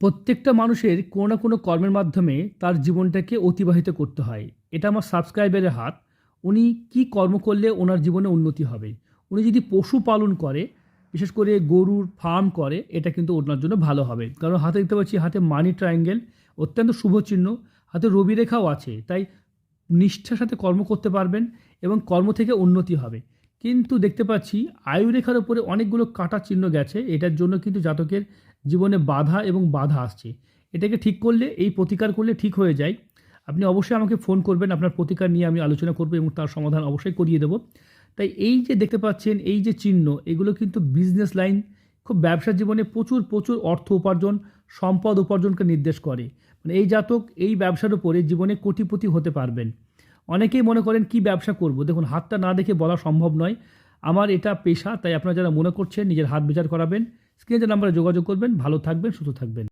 প্রত্যেকটা মানুষের কোনো না কোনো কর্মের মাধ্যমে তার জীবনটাকে অতিবাহিত করতে হয়। এটা আমার সাবস্ক্রাইবারের হাত। উনি কি কর্ম করলে ওনার জীবনে উন্নতি হবে? উনি যদি পশু পালন করে, বিশেষ করে গরুর ফার্ম করে, এটা কিন্তু ওনার জন্য ভালো হবে। কারণ হাতে দেখতে পাচ্ছি, হাতে মানি ট্রায়াঙ্গেল অত্যন্ত শুভ চিহ্ন। হাতে রবি রেখাও আছে। তাই নিষ্ঠার সাথে কর্ম করতে পারবেন এবং কর্ম থেকে উন্নতি হবে। কিন্তু দেখতে পাচ্ছি, আয়ু রেখার উপরে অনেকগুলো কাটা চিহ্ন গেছে। এটার জন্য কিন্তু জাতকের জীবনে বাধা এবং বাধা আসছে। এটাকে ঠিক করলে, এই প্রতিকার করলে ঠিক হয়ে যায়। আপনি অবশ্যই আমাকে ফোন করবেন, আপনার প্রতিকার নিয়ে আমি আলোচনা করব এবং তার সমাধান অবশ্যই করিয়ে দেবো। তাই এই যে দেখতে পাচ্ছেন, এই যে চিহ্ন, এগুলো কিন্তু বিজনেস লাইন খুব ব্যবসা জীবনে প্রচুর প্রচুর অর্থ উপার্জন, সম্পদ উপার্জনকে নির্দেশ করে। মানে এই জাতক, এই ব্যবসার উপরে জীবনে কোটিপতি হতে পারবেন। অনেকেই মনে করেন, কি ব্যবসা করব? দেখুন, হাতটা না দেখে বলা সম্ভব নয়। আমার এটা পেশা, তাই আপনারা যারা মনে করছেন, নিজের হাত বিচার করাবেন। স্ক্রিনে যে নাম্বারে যোগাযোগ করবেন ভালো থাকবেন সুস্থ থাকবেন।